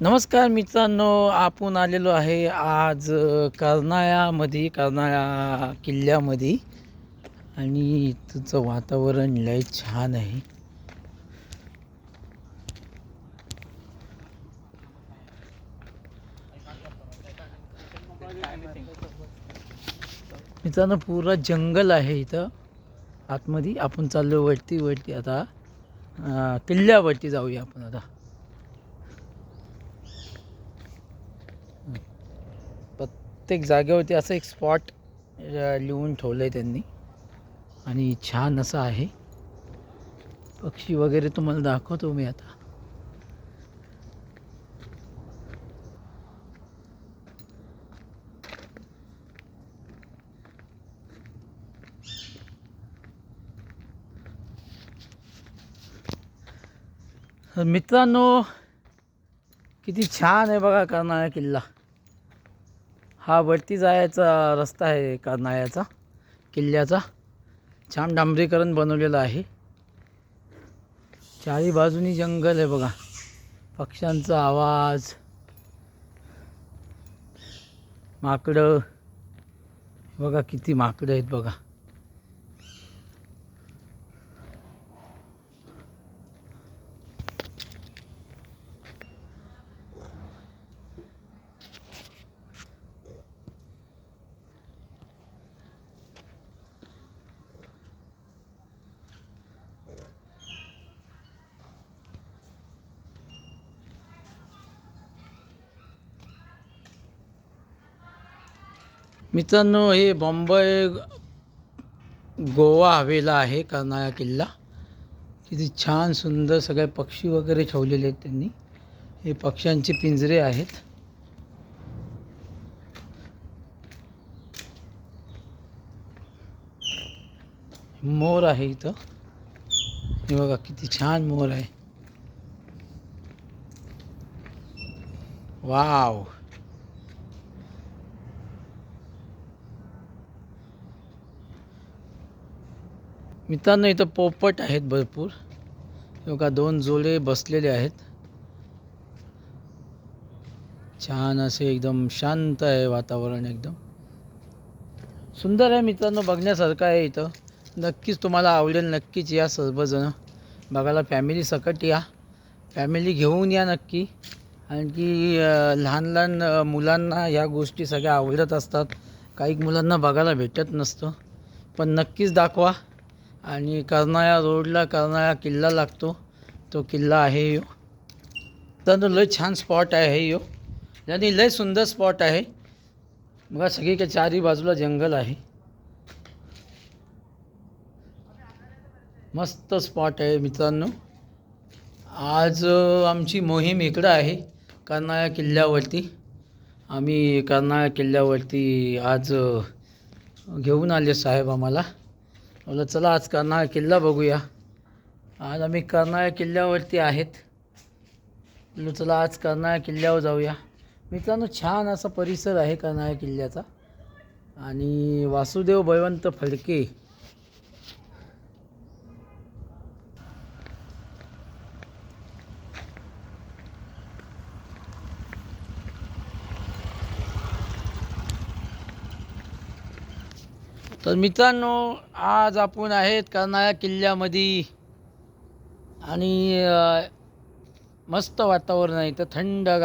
नमस्कार मित्रांनो आपण आलेलो आहे आज कर्नाळ्यामध्ये कर्नाळा किल्ल्यामध्ये. आणि तुझं वातावरण लय छान आहे. मित्रांनो पुरा जंगल आहे इथं. आतमध्ये आपण चाललो वरती वरती आता किल्ल्यावरती जाऊया आपण आता. प्रत्येक जागेवरती असं एक स्पॉट लिहून ठेवलं आहे त्यांनी. आणि छान असं आहे. पक्षी वगैरे तुम्हाला दाखवतो मी आता. मित्रांनो किती छान आहे बघा कर्नाळा किल्ला. हा वरती जायचा रस्ता आहे कर्नाळ्याचा किल्ल्याचा. छान डांबरीकरण बनवलेलं आहे. चारी बाजूनी जंगल आहे बघा. पक्ष्यांचा आवाज. माकडं. बघा किती माकडं आहेत बघा. मित्रांनो हे बॉम्बे गोवा हवेला आहे कर्नाळा किल्ला. किती छान सुंदर सगळे पक्षी वगैरे ठेवलेले आहेत त्यांनी. हे पक्ष्यांचे पिंजरे आहेत. मोर आहे इथं. हे बघा किती छान मोर आहे. वाव. मित्रांनो इथं पोपट आहेत भरपूर. हे बघा दोन जोडे बसलेले आहेत. छान असे एकदम शांत आहे वातावरण एकदम. सुंदर आहे मित्रांनो बघण्यासारखं आहे इथं. नक्कीच तुम्हाला आवडेल नक्कीच या सर्वजण. बघायला फॅमिली सकट या. फॅमिली घेऊन या नक्की. आणखी लहान लहान मुलांना ह्या गोष्टी सगळ्या आवडत असतात. काही मुलांना बघायला भेटत नसतं. पण नक्कीच दाखवा. आणि कर्नाळा रोडला कर्नाळा किल्ला लागतो. तो किल्ला आहे यो. तर लय छान स्पॉट आहे यो. आणि लय सुंदर स्पॉट आहे. बघा सगळीकडे चारी बाजूला जंगल आहे. मस्त स्पॉट आहे मित्रांनो. आज आमची मोहीम इकडं आहे कर्नाळा किल्ल्यावरती. आम्ही कर्नाळा किल्ल्यावरती आज घेऊन आले साहेब आम्हाला. बोला चला आज कर्नाळा किल्ला बघूया. आज आम्ही कर्नाळा किल्ल्यावरती आहेत. बोललो चला आज कर्नाळा किल्ल्यावर जाऊया. मित्रांनो छान असा परिसर आहे कर्नाळा किल्ल्याचा. आणि वासुदेव बळवंत फडके तर मित्रांनो आज आपण आहेत कर्नाळा किल्ल्यामध्ये. आणि मस्त वातावरण आहे. इथं थंडगार